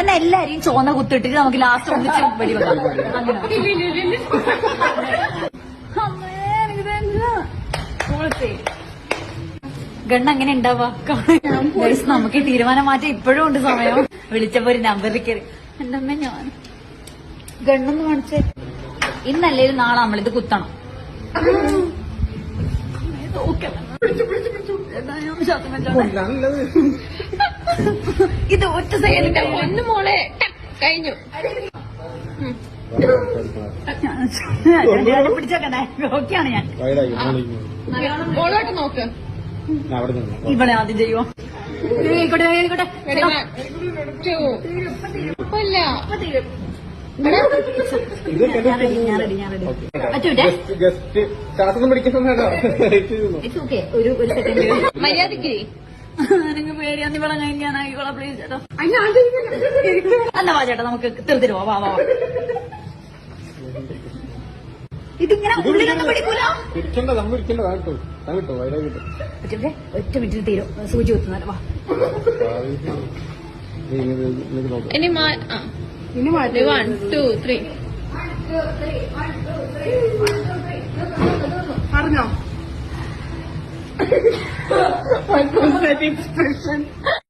എന്നാ എല്ലാരെയും ചോന്ന കുത്തിട്ടിട്ട് നമുക്ക് ലാസ്റ്റ് ഒന്നിച്ച് വെടി വെക്കാം? പൊളിച്ച്. ഗണ്ണ അങ്ങനെ ഉണ്ടാവാ. നമുക്ക് തീരുമാനം മാറ്റാൻ ഇപ്പോഴും ഉണ്ട് സമയം. വിളിച്ചപ്പോ ഒരു നമ്പറിൽ കയറി എന്റെ അമ്മ ഞാൻ ഗണ്ണൊന്ന് കാണിച്ചേ. ഇന്നല്ലേലും നാളെ നമ്മളിത് കുത്തണം. ഓക്കെ. ഇത് ഒറ്റ സൈഡിന്റെ ഒന്ന് മോളെ കഴിഞ്ഞു. പിടിച്ചേക്കണേ ഓക്കെയാണ് ഞാൻ. മോളോട്ട് നോക്ക്. ഇവിടെ ആദ്യം ചെയ്യുമോ ആയിക്കോട്ടെ ആയിക്കോട്ടെ മര്യാദയ്ക്ക് എനിക്ക് പേടിയാന്ന് ഇവിടെ ഞാൻ ആയിക്കോളാം പ്ലീസ് ചേട്ടാ. അല്ല വാ ചേട്ടാ നമുക്ക് തീർത്തിട്ട് വാ വാ വാ. ഇതിങ്ങനെ ഉള്ളിലൊന്നും പിടിക്കൂല? ഇരിക്കണ്ട നമ്മൾ ഇരിക്കണ്ട താൻ കിട്ടും താൻ കിട്ടും വൈരാഗ് കിട്ടും. ഒറ്റ മിനിറ്റിൽ തീരും. സൂചി കുത്തുന്നാലും വാ. നീ ഇനി മാ ആ. ഇനി മാറ്റി വൺ ടു ത്രീ പറഞ്ഞോ? like was that expression?